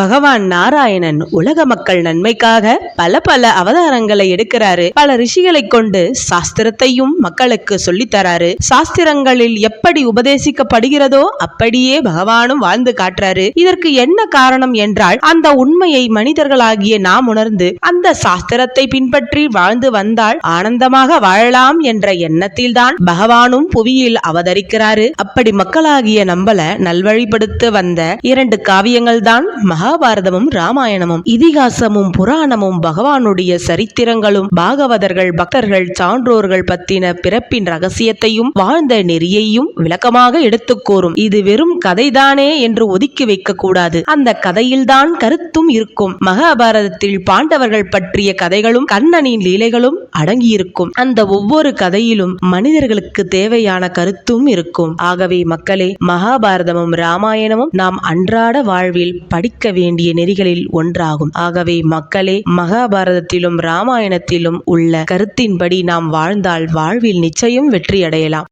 பகவான் நாராயணன் உலக மக்கள் நன்மைக்காக பல பல அவதாரங்களை எடுக்கிறாரு. பல ரிஷிகளை கொண்டு சாஸ்திரத்தையும் மக்களுக்கு சொல்லித்தராரு சாஸ்திரங்களில் எப்படி உபதேசிக்கப்படுகிறதோ அப்படியே பகவானும் வாழ்ந்து காட்டுறாரு. இதற்கு என்ன காரணம் என்றால் அந்த உண்மையை மனிதர்களாகிய நாம் உணர்ந்து அந்த சாஸ்திரத்தை பின்பற்றி வாழ்ந்து வந்தால் ஆனந்தமாக வாழலாம் என்ற எண்ணத்தில்தான் பகவானும் புவியில் அவதரிக்கிறாரு. அப்படி மக்களாகிய நம்மள நல்வழிப்படுத்த வந்த இரண்டு காவியங்கள் தான் மகாபாரதமும் ராமாயணமும் இதிகாசமும் புராணமும் பகவானுடைய சரித்திரங்களும் பாகவதர்கள் பக்தர்கள் சான்றோர்கள் பத்தின பிறப்பின் ரகசியத்தையும் வாழ்ந்த நெறியையும் விளக்கமாக எடுத்து கூறும். இது வெறும் கதைதானே என்று ஒதுக்கி வைக்க கூடாது அந்த கதையில்தான் கருத்தும் இருக்கும். மகாபாரதத்தில் பாண்டவர்கள் பற்றிய கதைகளும் கண்ணனின் லீலைகளும் அடங்கியிருக்கும். அந்த ஒவ்வொரு கதையிலும் மனிதர்களுக்கு தேவையான கருத்தும் இருக்கும். ஆகவே மக்களே மகாபாரதமும் ராமாயணமும் நாம் அன்றாட வாழ்வில் படிக்க வேண்டிய நெறிகளில் ஒன்றாகும். ஆகவே மக்களே மகாபாரதத்திலும் ராமாயணத்திலும் உள்ள கருத்தின்படி நாம் வாழ்ந்தால் வாழ்வில் நிச்சயம் வெற்றியடையலாம்.